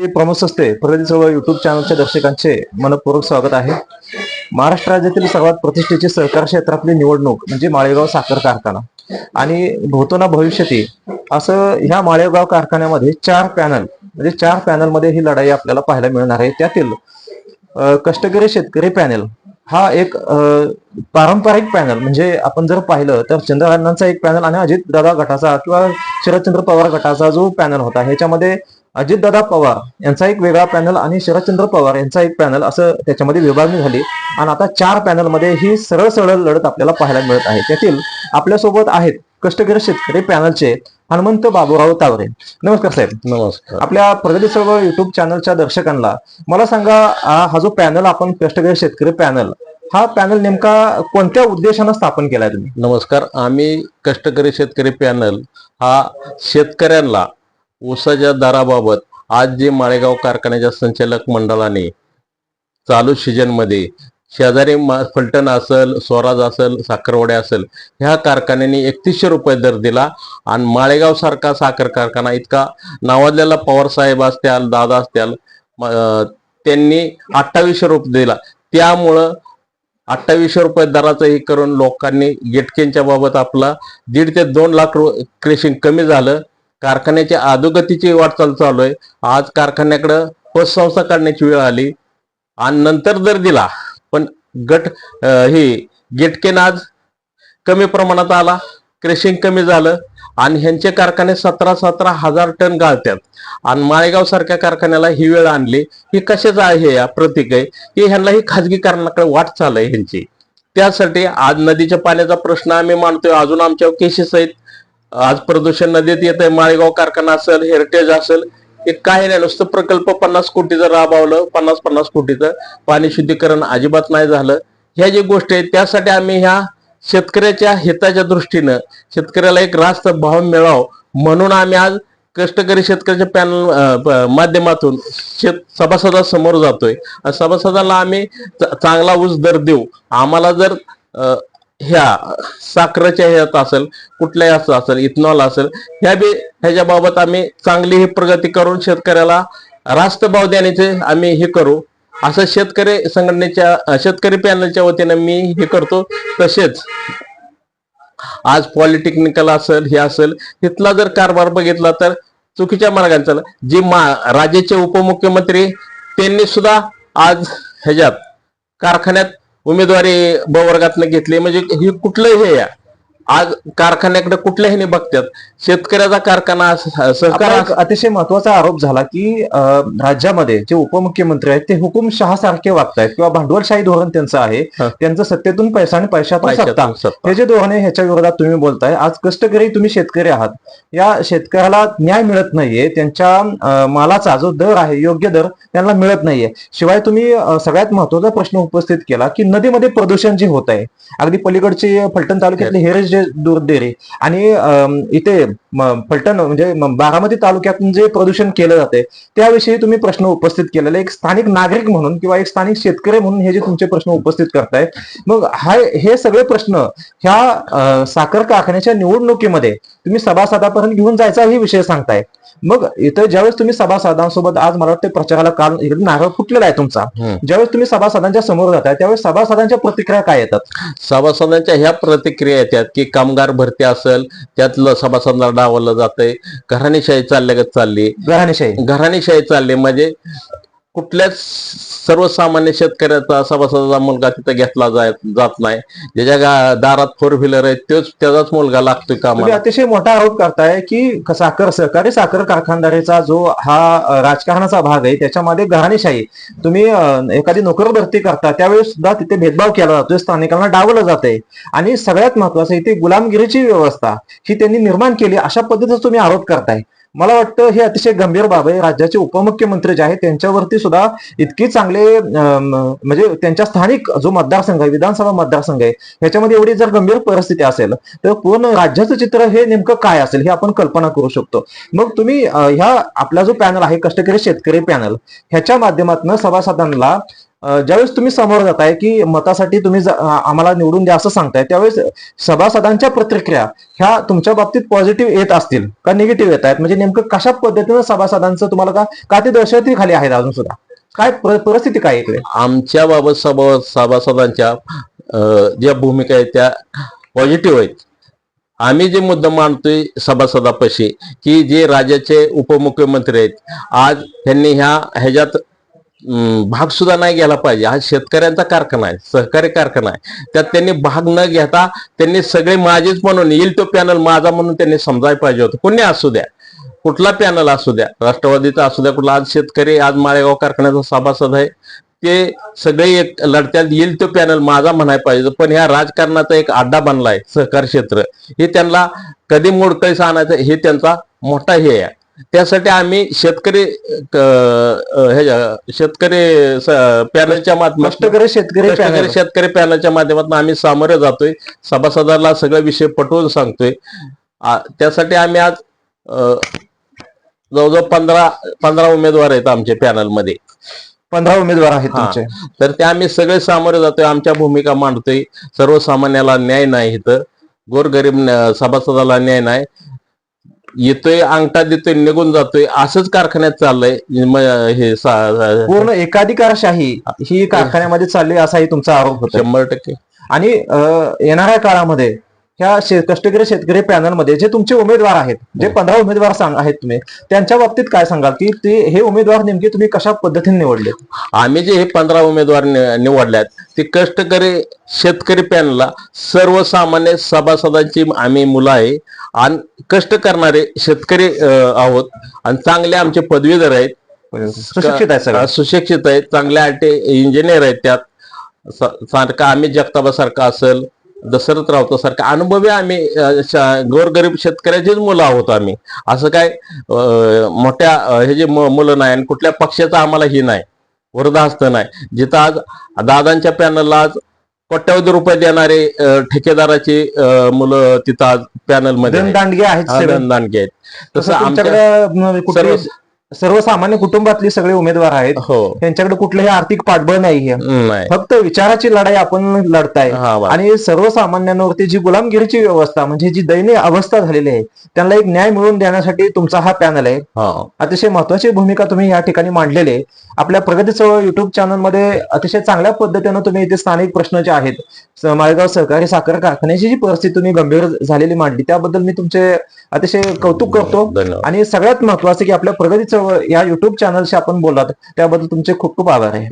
मी प्रमोद सस्ते प्रगती चळवळ युट्यूब चॅनलच्या दर्शकांचे मनपूर्वक स्वागत आहे. महाराष्ट्र राज्यातील सर्वात प्रतिष्ठेची सहकार क्षेत्रातली निवडणूक म्हणजे माळेगाव साखर कारखाना. आणि भूतोना भविष्यती असं ह्या माळेगाव कारखान्यामध्ये चार पॅनल म्हणजे चार पॅनलमध्ये ही लढाई आपल्याला पाहायला मिळणार आहे. त्यातील कष्टकरी शेतकरी पॅनल हा एक पारंपरिक पॅनल म्हणजे आपण जर पाहिलं तर चंद्रकांतांचा एक पॅनल आणि अजित दादा गटाचा किंवा शरदचंद्र पवार गटाचा जो पॅनल होता ह्याच्यामध्ये अजितदादा पवार यांचा एक वेगळा पॅनल आणि शरदचंद्र पवार यांचा एक पॅनल असं त्याच्यामध्ये विभागणी झाली. आणि आता चार पॅनलमध्ये ही सरळ सरळ लढत आपल्याला पाहायला मिळत आहे. त्यातील आपल्यासोबत आहेत कष्टकरी शेतकरी पॅनलचे हनुमंत बाबूराव तावरे. नमस्कार साहेब. नमस्कार. आपल्या प्रगती चळवळ युट्यूब चॅनलच्या दर्शकांना मला सांगा हा जो पॅनल आपण कष्टकरी शेतकरी पॅनल हा पॅनल नेमका कोणत्या उद्देशानं स्थापन केलाय तुम्ही? नमस्कार. आम्ही कष्टकरी शेतकरी पॅनल हा शेतकऱ्यांना ऊसाच्या दराबाबत आज जे माळेगाव कारखान्याच्या संचालक मंडळाने चालू सीजनमध्ये शेजारी मा- फलटण असेल स्वराज असेल साखरवडे असेल ह्या कारखान्याने एकतीसशे रुपये दर दिला. आणि माळेगाव सारखा साखर कारखाना इतका नावाजलेला पवार साहेब असत्याल दादा असत्याल त्यांनी अठ्ठावीसशे रुपये दिला. त्यामुळं अठ्ठावीसशे रुपये दराचं हे करून लोकांनी गेटकेंच्या बाबत आपला दीड ते दोन लाख रु क्रेशिंग कमी झालं. कारखान्याच्या अधोगतीची वाटचाल चालू आहे. आज कारखान्याकडं पतसंस्था काढण्याची वेळ आली. आणि नंतर दर दिला पण गट हे गेटकेन आज कमी प्रमाणात आला क्रेशिंग कमी झालं. आणि ह्यांचे कारखाने सतरा सतरा हजार टन गाळतात आणि माळेगाव सारख्या कारखान्याला ही वेळ आणली. ही कशाच आहे या प्रतीक आहे? की ह्यांना ही खाजगीकरणाकडे वाटचाल आहे ह्यांची. त्यासाठी आज नदीच्या पाण्याचा प्रश्न आम्ही मानतोय अजून आमच्या केसेस आहेत. आज प्रदूषण नदीत येत आहे माळेगाव कारखाना असेल हेरिटेज असेल हे काही नाही. नुसतं प्रकल्प पन्नास कोटीचं राबवलं पन्नास पन्नास कोटीचं. पाणी शुद्धीकरण अजिबात नाही झालं. ह्या जे गोष्टी आहेत त्यासाठी आम्ही ह्या शेतकऱ्याच्या हिताच्या दृष्टीनं शेतकऱ्याला एक रास्त भाव मिळाव. म्हणून आम्ही आज कष्टकरी शेतकऱ्याच्या पॅनल माध्यमातून शेत सभासदासमोर जातोय. सभासदाला आम्ही च- चांगला ऊस दर देऊ. आम्हाला जर ह्या साखरेच्या ह्यात असेल कुठल्याही असं असेल इथनॉल असेल ह्या बी ह्याच्या बाबत आम्ही चांगली ही प्रगती करून शेतकऱ्याला रास्त भाव देण्याचे आम्ही हे करू. असं शेतकरी संघटनेच्या शेतकरी पॅनलच्या वतीने मी हे करतो. तसेच आज पॉलिटेक्निकल असेल हे असेल तिथला जर कारभार बघितला तर चुकीच्या मार्गाने जे मा राज्याचे उपमुख्यमंत्री त्यांनी सुद्धा आज ह्याच्यात कारखान्यात उमेदवारी ब वर्गातनं घेतली म्हणजे हे कुठलं हे या. आज कारखान्याकडे कुठल्याही बघतात शेतकऱ्याचा कारखाना सहकार अतिशय महत्त्वाचा आरोप झाला की राज्यामध्ये जे उपमुख्यमंत्री आहेत ते हुकुमशहासारखे वागतायत किंवा भांडवलशाही धोरण त्यांचं आहे. त्यांचं सत्तेतून पैसा आणि पैशातून. हे जे धोरण आहे ह्याच्या विरोधात तुम्ही बोलताय. आज कष्टकरी तुम्ही शेतकरी आहात. या शेतकऱ्याला न्याय मिळत नाहीये. त्यांच्या मालाचा जो दर आहे योग्य दर त्यांना मिळत नाहीये. शिवाय तुम्ही सगळ्यात महत्त्वाचा प्रश्न उपस्थित केला की नदीमध्ये प्रदूषण जे होत आहे अगदी पलीकडची फलटण तालुक्यातली हेरेज जे दूर दूरदेरे आणि अम, इथे फलटण म्हणजे बारामती तालुक्यातून जे प्रदूषण केलं जाते त्याविषयी तुम्ही प्रश्न उपस्थित केलेले. एक स्थानिक नागरिक म्हणून किंवा एक स्थानिक शेतकरी म्हणून हे जे तुमचे प्रश्न उपस्थित करताय मग हा हे सगळे प्रश्न ह्या साखर कारखान्याच्या निवडणुकीमध्ये तुम्ही सभासदापर्यंत घेऊन जायचा ही विषय सांगताय मग इथं ज्यावेळेस तुम्ही सभासदांसोबत आज मला वाटतं प्रचाराला काल इकडे नारळ फुटलेला आहे तुमचा. ज्यावेळेस तुम्ही सभासदांच्या समोर जाताय त्यावेळेस सभासदांच्या प्रतिक्रिया काय येतात? सभासदांच्या ह्या प्रतिक्रिया येतात की कामगार भरती असेल त्यातलं सभासदांना डावलं जातंय. घराणेशाही चालल्यागत चालली. घराणेशाही. घराणेशाही चालली म्हणजे कुठल्याच सर्वसामान्य शेतकऱ्याचा सभासदाचा मुलगा तिथं घेतला जाय जात नाही. ज्याच्या गा- दारात फोर व्हीलर आहे तोच त्याचाच मुलगा लागतोय तुम्ही कामाला अतिशय मोठा आरोप करताय की साखर सहकारी साखर कारखानदारीचा जो हा राजकारणाचा भाग आहे त्याच्यामध्ये घराणेशाही. तुम्ही एखादी नोकर भरती करता त्यावेळेस सुद्धा तिथे भेदभाव केला जातोय स्थानिकांना डावलं जातंय. आणि सगळ्यात महत्वाचं इथे गुलामगिरीची व्यवस्था ही त्यांनी निर्माण केली अशा पद्धतीचा तुम्ही आरोप करताय. मला वाटतं हे अतिशय गंभीर बाब आहे. राज्याचे उपमुख्यमंत्री जे आहेत त्यांच्यावरती सुद्धा इतकी चांगले म्हणजे त्यांच्या स्थानिक जो मतदारसंघ आहे विधानसभा मतदारसंघ आहे ह्याच्यामध्ये एवढी जर गंभीर परिस्थिती असेल तर पूर्ण राज्याचं चित्र हे नेमकं काय असेल हे आपण कल्पना करू शकतो. मग तुम्ही ह्या आपला जो पॅनल आहे कष्टकरी शेतकरी पॅनल ह्याच्या माध्यमातून सभासदांना ज्यावेळेस तुम्ही समोर जाताय की मतासाठी तुम्ही ज- आम्हाला निवडून द्या असं सांगताय त्यावेळेस सभासदांच्या प्रतिक्रिया ह्या तुमच्या बाबतीत पॉझिटिव्ह येत असतील का निगेटिव्ह येत आहेत? म्हणजे नेमकं कशा पद्धतीनं सभासदांचं तुम्हाला का का ते दहशती खाली आहेत अजून सुद्धा? काय परिस्थिती काय इकडे? आमच्या बाबत सभा सभासदांच्या ज्या भूमिका आहेत त्या पॉझिटिव्ह आहेत. आम्ही जे मुद्दा मांडतोय सभासदापाशी की जे राज्याचे उपमुख्यमंत्री आहेत आज त्यांनी ह्या ह्याच्यात भाग सुद्धा नाही घ्यायला पाहिजे. हा शेतकऱ्यांचा कारखाना आहे सहकारी कारखाना आहे. त्यात त्यांनी भाग न घेता त्यांनी सगळे माझेच म्हणून येईल तो पॅनल माझा म्हणून त्यांनी समजायला पाहिजे होतं. कोणी असू द्या. कुठला पॅनल असू द्या. राष्ट्रवादीचा असू द्या कुठला. आज शेतकरी आज माळेगाव कारखान्याचा सभासद आहे. ते सगळे एक लढत्यात येईल तो पॅनल माझा म्हणायला पाहिजे. पण ह्या राजकारणाचा एक अड्डा बनलाय सहकार क्षेत्र. हे त्यांना कधी मोडकळीस आणायचं हे त्यांचा मोठा हे आहे. त्यासाठी आम्ही शेतकरी शेतकरी पॅनलच्या माध्यमातून शेतकरी. शेतकरी पॅनलच्या माध्यमातून आम्ही सामोरे जातोय. सभासदाला सगळे विषय पटवून सांगतोय. त्यासाठी आम्ही आज जवळजवळ पंधरा पंधरा उमेदवार आहेत आमच्या पॅनलमध्ये. पंधरा उमेदवार आहेत. तुमचे. तर ते आम्ही सगळे सामोरे जातोय आमच्या भूमिका मांडतोय. सर्वसामान्याला न्याय नाही इथं. गोरगरीब सभासदाला न्याय नाही. येतोय अंगठा देतोय निघून जातोय असंच कारखान्यात चाललंय म- हे सा- पूर्ण एकाधिकारशाही ही कारखान्यामध्ये चालली असाही तुमचा आरोप होता शंभर टक्के. आणि अं, येणाऱ्या काळामध्ये ह्या शे- कष्टकरी शेतकरी पॅनलमध्ये जे तुमचे उमेदवार आहेत जे हो. पंधरा उमेदवार सांग आहेत तुम्ही त्यांच्या बाबतीत काय सांगाल? की ते हे उमेदवार नेमके तुम्ही कशा पद्धतीने निवडले? आम्ही जे हे पंधरा उमेदवार निवडल्यात ते कष्टकरी शेतकरी पॅनलला सर्वसामान्य सभासदांची आम्ही मुलं आहे. आणि कष्ट करणारे शेतकरी आहोत. आणि चांगले आमचे पदवीधर आहेत. सुशिक्षित आहे सगळं. सुशिक्षित आहेत चांगले आय टी इंजिनियर आहेत त्यात. सारखा आम्ही जगताबा सारखा असेल. दशरथ रावता सारखा. अनुभवी आम्ही गोरगरीब शेतकऱ्याचीच मुलं आहोत आम्ही. असं काय मोठ्या हे जे मुलं नाही आणि कुठल्या पक्षाचं आम्हाला ही नाही. वरदाहस्त नाही. जिथं आज दादांच्या पॅनलला आज कोट्यावधी रुपये देणारे ठेकेदाराची मुलं तिथं आज पॅनलमध्ये आहेत. दांडगे आहेत. तसं तसं सर्वसामान्य कुटुंबातले सगळे उमेदवार आहेत. हो. त्यांच्याकडे कुठलंही आर्थिक पाठबळ नाहीये. नाही. फक्त विचाराची लढाई आपण लढताय. हा वा. आणि सर्वसामान्यांवरती जी गुलामगिरीची व्यवस्था म्हणजे जी दयनीय अवस्था झालेली आहे त्यांना एक न्याय मिळवून देण्यासाठी तुमचा हा पॅनल आहे. हा. अतिशय महत्वाची भूमिका तुम्ही या ठिकाणी मांडलेली आहे. आपल्या प्रगती चळवळ युट्यूब चॅनलमध्ये अतिशय चांगल्या पद्धतीनं तुम्ही इथे स्थानिक प्रश्न जे आहेत. स- माळेगाव सहकारी साखर कारखान्याची जी परिस्थिती तुम्ही गंभीर झालेली मांडली त्याबद्दल मी तुमचे अतिशय कौतुक करतो. धन्यवाद. आणि सगळ्यात महत्वाचं की आपल्या प्रगती चळवळ या युट्यूब चॅनलशी आपण बोललात त्याबद्दल तुमचे खूप खूप आभार आहे.